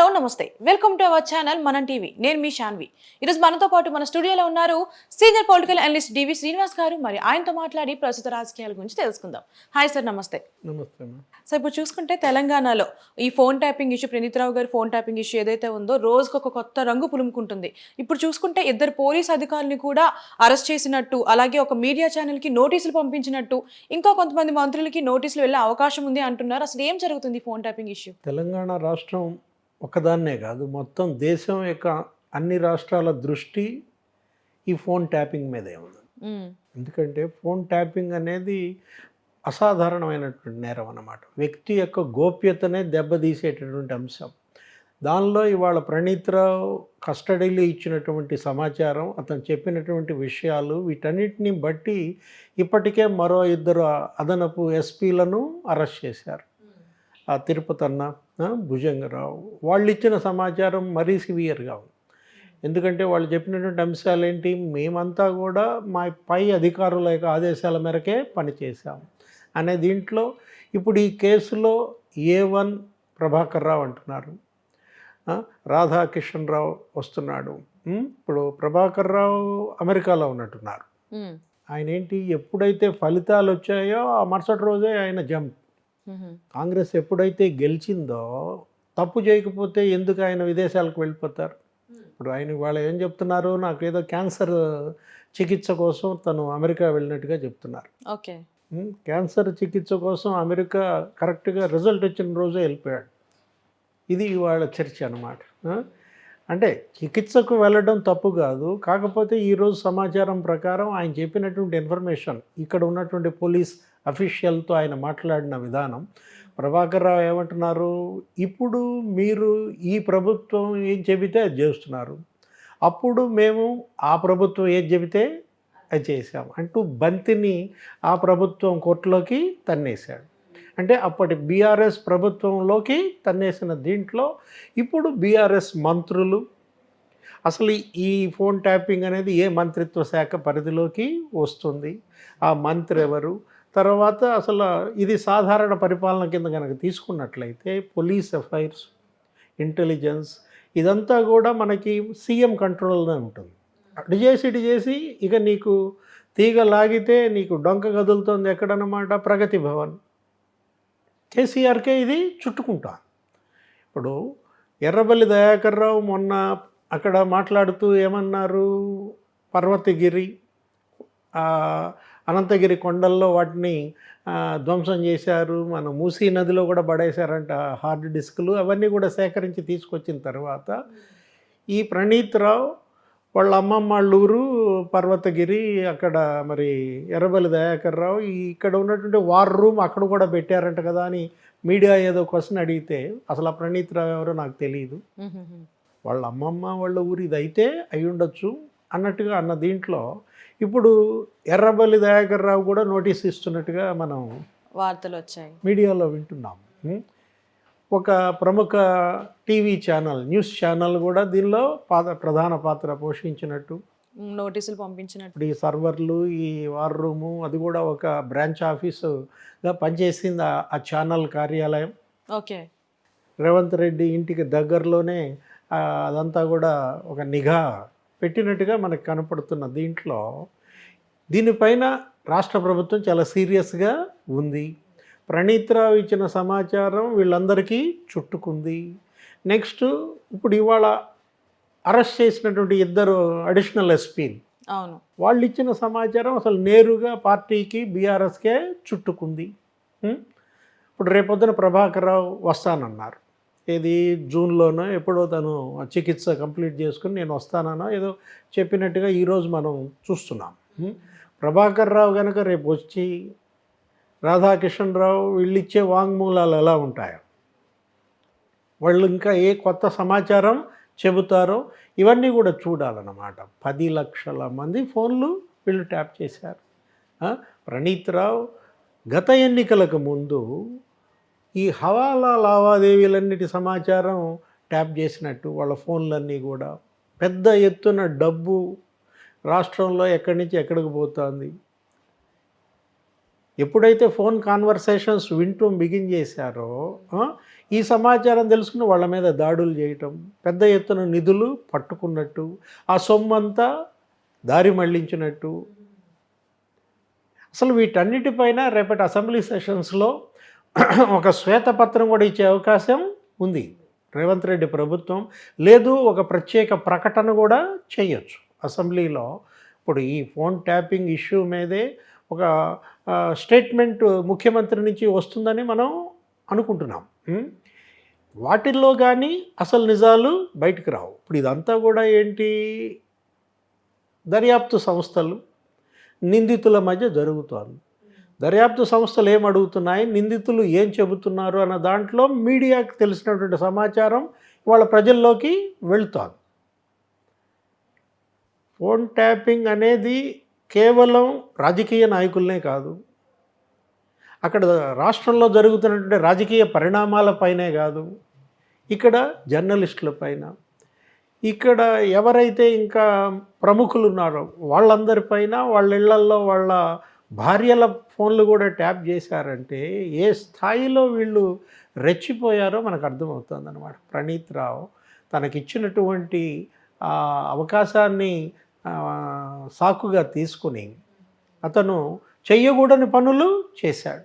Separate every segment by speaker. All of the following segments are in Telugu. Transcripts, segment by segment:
Speaker 1: హలో నమస్తే. Welcome to our channel Manam TV. నేను మీ శాన్వి ఈరోజు మనతో పాటు మన స్టూడియోలో ఉన్నారు senior political analyst DV Srinivas గారు. మరి ఆయనతో మాట్లాడి ప్రస్తుత రాజకీయాల గురించి తెలుసుకుందాం. హాయ్ సార్ నమస్తే.
Speaker 2: నమస్తే మ్యామ్
Speaker 1: సో ఇప్పుడు చూసుకుంటే తెలంగాణలో ఈ ఫోన్ ట్యాపింగ్ ఇష్యూ ప్రణీత్రావు గారి ఫోన్ ట్యాపింగ్ ఇష్యూ ఏదైతే ఉందో రోజుకు ఒక కొత్త రంగు పులుముకుంటుంది. ఇప్పుడు చూసుకుంటే ఇద్దరు పోలీస్ అధికారుల్ని కూడా అరెస్ట్ చేసినట్టు అలాగే ఒక మీడియా ఛానల్కి నోటీసులు పంపించినట్టు ఇంకా కొంతమంది మంత్రులకి నోటీసులు వెళ్ళే అవకాశం ఉంది అంటున్నారు. అసలు ఏం జరుగుతుంది ఫోన్ ట్యాపింగ్ ఇష్యూ?
Speaker 2: తెలంగాణ రాష్ట్రం ఒకదాన్నే కాదు మొత్తం దేశం యొక్క అన్ని రాష్ట్రాల దృష్టి ఈ ఫోన్ ట్యాపింగ్ మీదే ఉంది ఎందుకంటే ఫోన్ ట్యాపింగ్ అనేది అసాధారణమైనటువంటి నేరం అన్నమాట. వ్యక్తి యొక్క గోప్యతనే దెబ్బతీసేటటువంటి అంశం. దానిలో ఇవాళ ప్రణీత్రావు కస్టడీలో ఇచ్చినటువంటి సమాచారం అతను చెప్పినటువంటి విషయాలు వీటన్నిటిని బట్టి ఇప్పటికే మరో ఇద్దరు అదనపు ఎస్పీలను అరెస్ట్ చేశారు. ఆ తిరుపతి అన్న భుజంగరావు వాళ్ళు ఇచ్చిన సమాచారం మరీ సివియర్గా ఉంది. ఎందుకంటే వాళ్ళు చెప్పినటువంటి అంశాలు ఏంటి? మేమంతా కూడా మా పై అధికారుల యొక్క ఆదేశాల మేరకే పనిచేశాం అనే దీంట్లో ఇప్పుడు ఈ కేసులో ఏ వన్ ప్రభాకర్ రావు అంటున్నారు. రాధాకిషన్ రావు వస్తున్నాడు. ఇప్పుడు ప్రభాకర్ రావు అమెరికాలో ఉన్నట్టున్నారు. ఆయన ఏంటి? ఎప్పుడైతే ఫలితాలు వచ్చాయో ఆ మరుసటి రోజే ఆయన జంప్. కాంగ్రెస్ ఎప్పుడైతే గెలిచిందో తప్పు చేయకపోతే ఎందుకు ఆయన విదేశాలకు వెళ్ళిపోతారు? ఇప్పుడు ఆయన వాళ్ళు ఏం చెప్తున్నారు? నాకు ఏదో క్యాన్సర్ చికిత్స కోసం తను అమెరికా వెళ్ళినట్టుగా చెప్తున్నారు.
Speaker 1: ఓకే.
Speaker 2: క్యాన్సర్ చికిత్స కోసం అమెరికా కరెక్ట్గా రిజల్ట్ వచ్చిన రోజే వెళ్ళిపోయాడు. ఇది ఇవాళ చర్చ అనమాట అంటే చికిత్సకు వెళ్ళడం తప్పు కాదు. కాకపోతే ఈరోజు సమాచారం ప్రకారం ఆయన చెప్పినటువంటి ఇన్ఫర్మేషన్ ఇక్కడ ఉన్నటువంటి పోలీస్ అఫీషియల్తో ఆయన మాట్లాడిన విధానం. ప్రభాకర్ రావు ఏమంటున్నారు? ఇప్పుడు మీరు ఈ ప్రభుత్వం ఏం చెబితే అది చేస్తున్నారు. అప్పుడు మేము ఆ ప్రభుత్వం ఏం చెబితే అది చేసాం అంటూ బంతిని ఆ ప్రభుత్వం కోర్టులోకి తన్నేశాడు. అంటే అప్పటి బీఆర్ఎస్ ప్రభుత్వంలోకి తన్నేసిన దీంట్లో ఇప్పుడు బీఆర్ఎస్ మంత్రులు అసలు ఈ ఫోన్ ట్యాపింగ్ అనేది ఏ మంత్రిత్వ శాఖ పరిధిలోకి వస్తుంది? ఆ మంత్రి ఎవరు? తర్వాత అసలు ఇది సాధారణ పరిపాలన కింద కనుక తీసుకున్నట్లయితే పోలీస్ అఫైర్స్ ఇంటెలిజెన్స్ ఇదంతా కూడా మనకి సీఎం కంట్రోల్లోనే ఉంటుంది. అటు చేసి ఇటు చేసి ఇక నీకు తీగ లాగితే నీకు డొంక కదులుతోంది ఎక్కడన్నమాట? ప్రగతి భవన్. కేసీఆర్కే ఇది చుట్టుకుంటా. ఇప్పుడు ఎర్రబల్లి దయాకర్ రావు మొన్న అక్కడ మాట్లాడుతూ ఏమన్నారు? పర్వతగిరి అనంతగిరి కొండల్లో వాటిని ధ్వంసం చేశారు. మన మూసీ నదిలో కూడా పడేశారంట హార్డ్ డిస్క్లు. అవన్నీ కూడా సేకరించి తీసుకొచ్చిన తర్వాత ఈ ప్రణీత్ రావు వాళ్ళ అమ్మమ్మ వాళ్ళ ఊరు పర్వతగిరి అక్కడ మరి ఎర్రబల్లి దయాకర్ రావు ఇక్కడ ఉన్నటువంటి వార్ రూమ్ అక్కడ కూడా పెట్టారంట కదా అని మీడియా ఏదో క్వశ్చన్ అడిగితే అసలు ఆ ప్రణీత్ రావు ఎవరో నాకు తెలియదు వాళ్ళ అమ్మమ్మ వాళ్ళ ఊరు ఇది అయితే అయి ఉండొచ్చు అన్నట్టుగా అన్న దీంట్లో ఇప్పుడు ఎర్రబల్లి దయాకర్ రావు కూడా నోటీస్ ఇస్తున్నట్టుగా మనం
Speaker 1: వార్తలు వచ్చాయి.
Speaker 2: మీడియాలో వింటున్నాం? ఒక ప్రముఖ టీవీ ఛానల్ న్యూస్ ఛానల్ కూడా దీనిలో పాత ప్రధాన పాత్ర పోషించినట్టు.
Speaker 1: నోటీసులు పంపించినట్టు.
Speaker 2: ఈ సర్వర్లు ఈ వార్ రూము అది కూడా ఒక బ్రాంచ్ ఆఫీసుగా పనిచేసింది ఆ- ఛానల్ కార్యాలయం.
Speaker 1: ఓకే.
Speaker 2: రేవంత్ రెడ్డి ఇంటికి దగ్గరలోనే అదంతా కూడా ఒక నిఘా పెట్టినట్టుగా మనకు కనపడుతున్న దీంట్లో దీనిపైన రాష్ట్ర ప్రభుత్వం చాలా సీరియస్గా ఉంది. ప్రణీత్ రావు ఇచ్చిన సమాచారం వీళ్ళందరికీ చుట్టుకుంది. నెక్స్ట్ ఇప్పుడు ఇవాళ అరెస్ట్ చేసినటువంటి ఇద్దరు అడిషనల్ ఎస్పీలు
Speaker 1: అవును.
Speaker 2: వాళ్ళు ఇచ్చిన సమాచారం అసలు నేరుగా పార్టీకి బీఆర్ఎస్కే చుట్టుకుంది? ఇప్పుడు రేపొద్దున ప్రభాకర్ రావు వస్తానన్నారు. ఏది జూన్లోనో ఎప్పుడో తను చికిత్స కంప్లీట్ చేసుకుని నేను వస్తానో ఏదో చెప్పినట్టుగా ఈరోజు మనం చూస్తున్నాం. ప్రభాకర్ రావు కనుక రేపు వచ్చి రాధాకిషన్ రావు వీళ్ళిచ్చే వాంగ్మూలాలు ఎలా ఉంటాయో వాళ్ళు ఇంకా ఏ కొత్త సమాచారం చెబుతారో ఇవన్నీ కూడా చూడాలన్నమాట. పది లక్షల మంది ఫోన్లు వీళ్ళు ట్యాప్ చేశారు. ప్రణీత్ రావు గత ఎన్నికలకు ముందు ఈ హవాలా లావాదేవీలన్నిటి సమాచారం ట్యాప్ చేసినట్టు వాళ్ళ ఫోన్లన్నీ కూడా. పెద్ద ఎత్తున డబ్బు రాష్ట్రంలో ఎక్కడి నుంచి ఎక్కడికి పోతుంది? ఎప్పుడైతే ఫోన్ కాన్వర్సేషన్స్ వింటూ బిగిన్ చేశారో ఈ సమాచారం తెలుసుకుని వాళ్ళ మీద దాడులు చేయటం పెద్ద ఎత్తున నిధులు పట్టుకున్నట్టు ఆ సొమ్మంతా దారి మళ్ళించినట్టు. అసలు వీటన్నిటిపైన రేపటి అసెంబ్లీ సెషన్స్లో ఒక శ్వేతపత్రం కూడా ఇచ్చే అవకాశం ఉంది. రేవంత్ రెడ్డి ప్రభుత్వం లేదు ఒక ప్రత్యేక ప్రకటన కూడా చేయొచ్చు. అసెంబ్లీలో ఇప్పుడు ఈ ఫోన్ ట్యాపింగ్ ఇష్యూ మీదే ఒక స్టేట్మెంట్ ముఖ్యమంత్రి నుంచి వస్తుందని మనం అనుకుంటున్నాం. వాటిల్లో కానీ అసలు నిజాలు బయటకు రావు. ఇప్పుడు ఇదంతా కూడా ఏంటి? దర్యాప్తు సంస్థలు నిందితుల మధ్య జరుగుతోంది. దర్యాప్తు సంస్థలు ఏం అడుగుతున్నాయి? నిందితులు ఏం చెబుతున్నారు? అన్న దాంట్లో మీడియాకి తెలిసినటువంటి సమాచారం వాళ్ళ ప్రజల్లోకి వెళ్తోంది. ఫోన్ ట్యాపింగ్ అనేది కేవలం రాజకీయ నాయకులనే కాదు. అక్కడ రాష్ట్రంలో జరుగుతున్నటువంటి రాజకీయ పరిణామాలపైనే కాదు. ఇక్కడ జర్నలిస్టులపైన ఇక్కడ ఎవరైతే ఇంకా ప్రముఖులు ఉన్నారో వాళ్ళందరిపైన వాళ్ళ ఇళ్ళల్లో వాళ్ళ భార్యల ఫోన్లు కూడా ట్యాప్ చేశారంటే ఏ స్థాయిలో వీళ్ళు రెచ్చిపోయారో మనకు అర్థమవుతుంది అనమాట ప్రణీత్ రావు తనకిచ్చినటువంటి అవకాశాన్ని సాకుగా తీసుకుని అతను చెయ్యకూడని పనులు చేశాడు.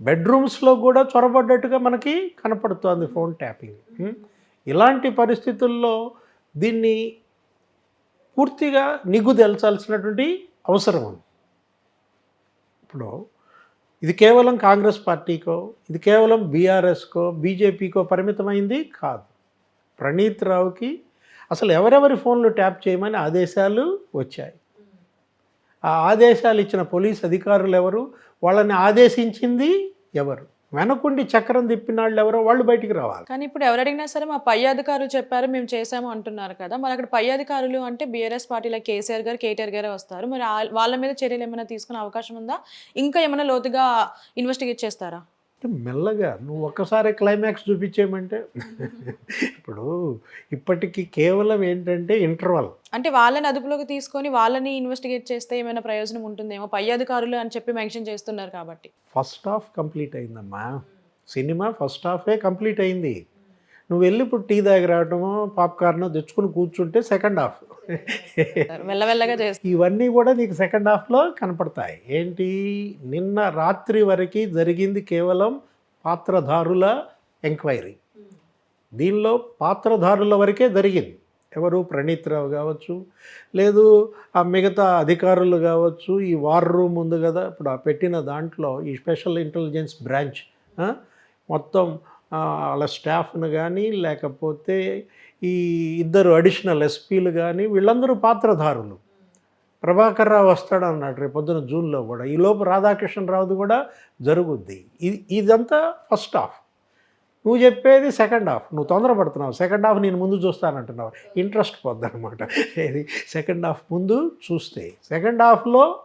Speaker 2: బెడ్రూమ్స్లో కూడా చొరబడ్డట్టుగా మనకి కనపడుతోంది ఫోన్ ట్యాపింగ్. ఇలాంటి పరిస్థితుల్లో దీన్ని పూర్తిగా నిగ్గు తెల్చాల్సినటువంటి అవసరం ఉంది. ఇప్పుడు ఇది కేవలం కాంగ్రెస్ పార్టీకో ఇది కేవలం బీఆర్ఎస్కో బీజేపీకో పరిమితమైంది? కాదు. ప్రణీత్ రావుకి అసలు ఎవరెవరి ఫోన్లు ట్యాప్ చేయమని ఆదేశాలు వచ్చాయి. ఆ ఆదేశాలు ఇచ్చిన పోలీస్ అధికారులు ఎవరు? వాళ్ళని ఆదేశించింది ఎవరు? వెనకుండి చక్రం తిప్పిన వాళ్ళు ఎవరో వాళ్ళు బయటికి రావాలి.
Speaker 1: కానీ ఇప్పుడు ఎవరు అడిగినా సరే మా పై అధికారులు చెప్పారు మేము చేసాము అంటున్నారు కదా. మరి అక్కడ పై అధికారులు అంటే బీఆర్ఎస్ పార్టీలో కేసీఆర్ గారు కేటీఆర్ గారే వస్తారు. మరి వాళ్ళ మీద చర్యలు ఏమైనా తీసుకునే అవకాశం ఉందా? ఇంకా ఏమైనా లోతుగా ఇన్వెస్టిగేట్ చేస్తారా?
Speaker 2: మెల్లగా నువ్వు ఒక్కసారి క్లైమాక్స్ చూపించేయమంటే ఇప్పుడు ఇప్పటికి కేవలం ఏంటంటే ఇంటర్వల్
Speaker 1: అంటే వాళ్ళని అదుపులోకి తీసుకొని వాళ్ళని ఇన్వెస్టిగేట్ చేస్తే ఏమైనా ప్రయోజనం ఉంటుందేమో పై అధికారులు అని చెప్పి మెన్షన్ చేస్తున్నారు కాబట్టి.
Speaker 2: ఫస్ట్ హాఫ్ కంప్లీట్ అయిందమ్మా. సినిమా ఫస్ట్ హాఫే కంప్లీట్ అయింది. నువ్వు వెళ్ళి ఇప్పుడు టీ దగ్గర రావటమో పాప్కార్న్ తెచ్చుకుని కూర్చుంటే సెకండ్ హాఫ్.
Speaker 1: మెల్లమెల్లగా
Speaker 2: ఇవన్నీ కూడా నీకు సెకండ్ హాఫ్లో కనపడతాయి. ఏంటి? నిన్న రాత్రి వరకు జరిగింది కేవలం పాత్రధారుల ఎంక్వైరీ. దీనిలో పాత్రధారుల వరకే జరిగింది. ఎవరు? ప్రణీత్ రావు కావచ్చు. లేదు ఆ మిగతా అధికారులు కావచ్చు. ఈ వార్ రూమ్ ఉంది కదా ఇప్పుడు ఆ పెట్టిన దాంట్లో ఈ స్పెషల్ ఇంటెలిజెన్స్ బ్రాంచ్ మొత్తం వాళ్ళ స్టాఫ్ను కానీ లేకపోతే ఈ ఇద్దరు అడిషనల్ ఎస్పీలు కానీ వీళ్ళందరూ పాత్రధారులు. ప్రభాకర్ రావు వస్తాడు అన్నాడు రేపు పొద్దున జూన్లో కూడా. ఈలోపు రాధాకృష్ణరావుది కూడా జరుగుద్ది. ఇది ఇదంతా ఫస్ట్ హాఫ్. నువ్వు చెప్పేది సెకండ్ హాఫ్. నువ్వు తొందరపడుతున్నావు. సెకండ్ హాఫ్ నేను ముందు చూస్తానంటున్నావు. ఇంట్రెస్ట్ పొద్దు అనమాట ఇది సెకండ్ హాఫ్ ముందు చూస్తే. సెకండ్ హాఫ్లో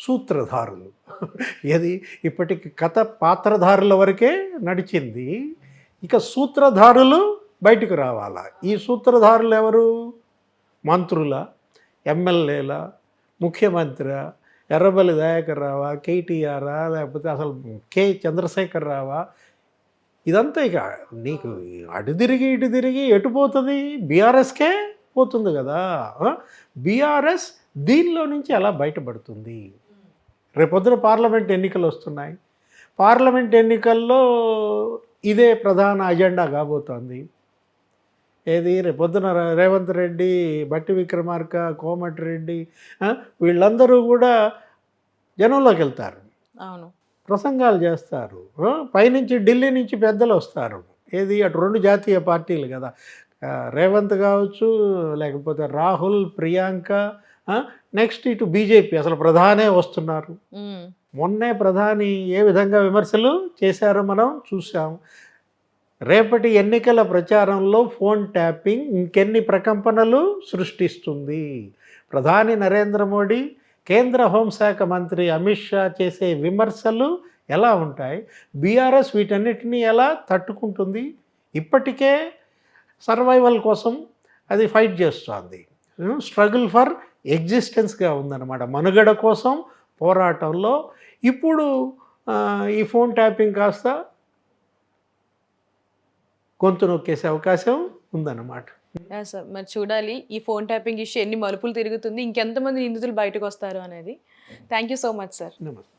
Speaker 2: సూత్రధారులు. ఏది? ఇప్పటికి కథ పాత్రధారుల వరకే నడిచింది. ఇక సూత్రధారులు బయటకు రావాలా? ఈ సూత్రధారులు ఎవరు? మంత్రుల ఎమ్మెల్యేల ముఖ్యమంత్రి ఎర్రబల్లి దయాకర్ రావా కేటీఆరా లేకపోతే అసలు కె. చంద్రశేఖర్ రావా ఇదంతా ఇక నీకు అటు తిరిగి ఇటు తిరిగి ఎటు పోతుంది? బీఆర్ఎస్కే పోతుంది కదా? బీఆర్ఎస్ దీనిలో నుంచి ఎలా బయటపడుతుంది? రేపొద్దున పార్లమెంట్ ఎన్నికలు వస్తున్నాయి. పార్లమెంట్ ఎన్నికల్లో ఇదే ప్రధాన అజెండా కాబోతోంది. ఏది? రేపొద్దున రేవంత్ రెడ్డి బట్టి విక్రమార్క కోమటిరెడ్డి ఆ, వీళ్ళందరూ కూడా జనంలోకి వెళ్తారు.
Speaker 1: అవును.
Speaker 2: ప్రసంగాలు చేస్తారు. పైనుంచి ఢిల్లీ నుంచి పెద్దలు వస్తారు. ఏది? అటు రెండు జాతీయ పార్టీలు కదా. రేవంత్ కావచ్చు లేకపోతే రాహుల్ ప్రియాంక నెక్స్ట్ ఇటు బీజేపీ అసలు ప్రధానే వస్తున్నారు. మొన్నే ప్రధాని ఏ విధంగా విమర్శలు చేశారో మనం చూసాం రేపటి ఎన్నికల ప్రచారంలో ఫోన్ ట్యాపింగ్ ఇంకెన్ని ప్రకంపనలు సృష్టిస్తుంది. ప్రధాని నరేంద్ర మోడీ కేంద్ర హోంశాఖ మంత్రి అమిత్ షా చేసే విమర్శలు ఎలా ఉంటాయి? బీఆర్ఎస్ వీటన్నిటినీ ఎలా తట్టుకుంటుంది? ఇప్పటికే సర్వైవల్ కోసం అది ఫైట్ చేస్తోంది. స్ట్రగుల్ ఫర్ ఎగ్జిస్టెన్స్గా ఉందన్నమాట. మనుగడ కోసం పోరాటంలో ఇప్పుడు ఈ ఫోన్ ట్యాపింగ్ కాస్త గొంతు నొక్కేసే అవకాశం ఉందన్నమాట.
Speaker 1: సార్ మరి చూడాలి ఈ ఫోన్ ట్యాపింగ్ ఇష్యూ ఎన్ని మలుపులు తిరుగుతుంది ఇంకెంతమంది నిందితులు బయటకు వస్తారు అనేది. Thank you so much sir
Speaker 2: నమస్తే.